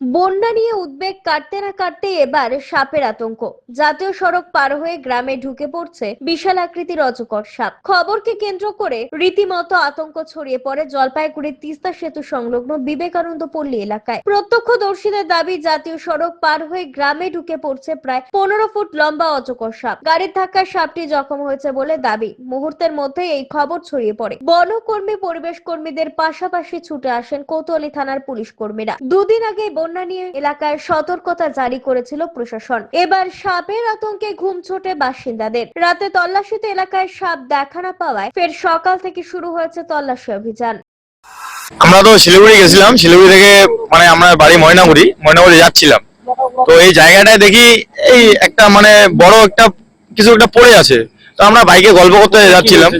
বন্যা নিয়ে উদ্বেগ কাটতে না কাটতে এবার সাপের আতঙ্ক। জাতীয় সড়ক পার হয়ে গ্রামে ঢুকে পড়ছে বিশাল আকৃতির অজগর সাপ। খবরকে কেন্দ্র করে রীতিমতো আতঙ্ক ছড়িয়ে পড়ে জলপাইগুড়ির তিস্তা সেতু সংলগ্ন বিবেকানন্দ পল্লী এলাকায়। প্রত্যক্ষদর্শীদের দাবি, জাতীয় সড়ক পার হয়ে গ্রামে ঢুকে পড়ছে প্রায় পনেরো ফুট লম্বা অজগর সাপ। গাড়ির ধাক্কায় সাপটি জখম হয়েছে বলে দাবি। মুহূর্তের মধ্যে এই খবর ছড়িয়ে পড়ে। বনকর্মী পরিবেশ কর্মীদের পাশাপাশি ছুটে আসেন কোতোয়ালি থানার পুলিশ কর্মীরা। দুদিন আগে বন্যা নিয়ে এলাকায় সতর্কতা জারি করেছিল প্রশাসন। এবার সাপের আতঙ্কে ঘুম ছোটে বাসিন্দাদের। রাতে তল্লাশিতে এলাকায় সাপ দেখা না পাওয়ায় ফের সকাল থেকে শুরু হয়েছে তল্লাশি অভিযান। আমরা তো শিলিগুড়ি গেছিলাম, শিলিগুড়ি থেকে মানে আমরা বাড়ি ময়নাগুড়ি ময়নাগুড়ি যাচ্ছিলাম। তো এই জায়গাটায় দেখি এই একটা মানে বড় একটা কিছু একটা পড়ে আছে। তো আমরা বাইকে গল্প করতে যাচ্ছিলাম।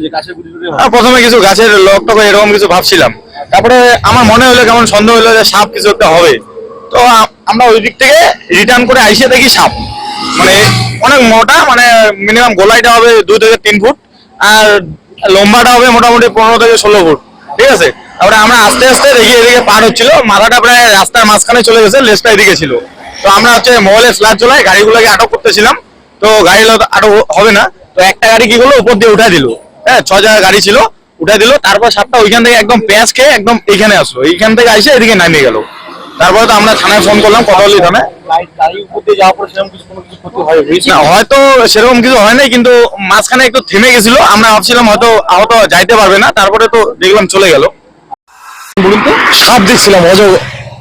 প্রথমে কিছু গাছের লক টক এরকম কিছু ভাবছিলাম। তারপরে আমার মনে হলো কেমন সন্দেহ হলো যে সাপ কিছু একটা হবে। তো আমরা ওই দিক থেকে রিটার্ন করে আইসে দেখি সাপ। মানে অনেক মোটা মানে মিনিমাম গোলাইটা হবে দুই থেকে তিন ফুট আর লম্বাটা হবে মোটামুটি পনেরো থেকে ষোলো ফুট। ঠিক আছে? তারপরে আমরা আস্তে আস্তে দেখি এদিকে পার হচ্ছিল। মাথাটা প্রায় রাস্তার মাঝখানে চলে গেছে লেজটা এদিকে ছিল। তো আমরা হচ্ছে মোবাইলে ফ্ল্যাট চলাই গাড়িগুলোকে আটক করতেছিলাম। তো গাড়ি আটক হবে না। তো একটা গাড়ি কি করল? উপর দিয়ে উঠাই দিল। হ্যাঁ ছ জায়গায় গাড়ি ছিল, উঠাই দিল। তারপর সাপটা ওইখান থেকে একদম পেঁয়াজ খেয়ে একদম এইখানে আসলো। এইখান থেকে এসে এদিকে নামিয়ে গেল। তারপরে তো আমরা থানায় ফোন করলাম কটলি থানায়। হয় হয়তো সেরকম কিছু হয় নাই কিন্তু মাঝখানে একটু থেমে গেছিল। আমরা ভাবছিলাম হয়তো আহত যাইতে পারবে না তারপরে তো দেখলাম চলে গেল। বলুন তো। সাপ দেখছিলাম অজগ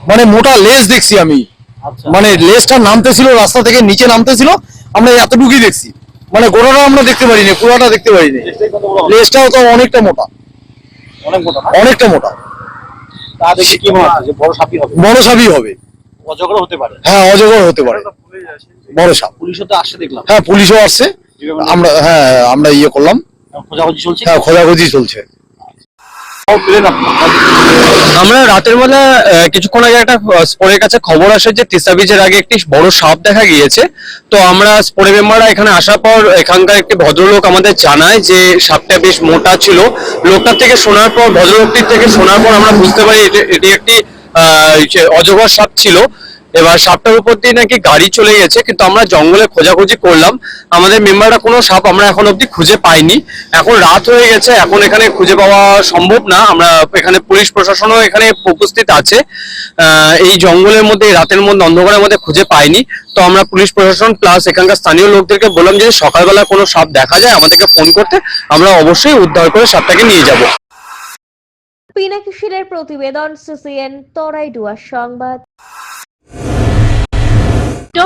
মানে মোটা লেজ দেখছি আমি। আচ্ছা। মানে লেজটা নামতেছিল রাস্তা থেকে নিচে নামতেছিল আমরা এতটুকুই দেখছি। মানে গোড়াটা আমরা দেখতে পারিনি পুরোটা দেখতে পারিনি। লেজটাও তো অনেকটা মোটা। অনেক মোটা। অনেকটা মোটা। তা দেখে কি মনে যে বড় সাপই হবে? বড় সাপই হবে। অজগর হতে পারে। হ্যাঁ অজগর হতে পারে। বড় সাপ। পুলিশও তো আসছে দেখলাম। হ্যাঁ পুলিশও আসছে। আমরা হ্যাঁ আমরা ইয়ে করলাম। খোঁজাখুঁজি চলছে? হ্যাঁ খোঁজাখুঁজি চলছে। আমরা রাতের বেলা কিছুক্ষণ আগে একটা স্পোরের কাছে খবর আসে যে তিস্তা ব্রিজের আগে একটি বড় সাপ দেখা গিয়েছে। তো আমরা স্পোরে মেম্বাররা এখানে আসার পর এখানকার একটি ভদ্রলোক আমাদের জানায় যে সাপটা বেশ মোটা ছিল। লোকটার থেকে শোনার পর, ভদ্রলোকটির থেকে শোনার পর আমরা বুঝতে পারি এটি- একটি অজগর সাপ ছিল। এবার সাপটার উপর দিয়ে নাকি গাড়ি চলে গেছে, কিন্তু আমরা জঙ্গলে খোঁজাখুঁজি করলাম। আমাদের মেম্বাররা কোনো সাপ আমরা এখন অবধি খুঁজে পাইনি। এখন রাত হয়ে গেছে, এখন এখানে খুঁজে পাওয়া সম্ভব না। আমরা এখানে পুলিশ প্রশাসনও এখানে উপস্থিত আছে। এই জঙ্গলের মধ্যে রাতের মধ্যে, অন্ধকারের মধ্যে খুঁজে পাইনি। তো আমরা পুলিশ প্রশাসন প্লাস এখানকার স্থানীয় লোকদেরকে বললাম যে সকালবেলা কোনো সাপ দেখা যায়, আমাদেরকে ফোন করতে আমরা অবশ্যই উদ্ধার করে সাপটাকে নিয়ে যাব। পিনাকি শিলের প্রতিবেদন, সিসিএন তরাই ডুয়ার সংবাদ।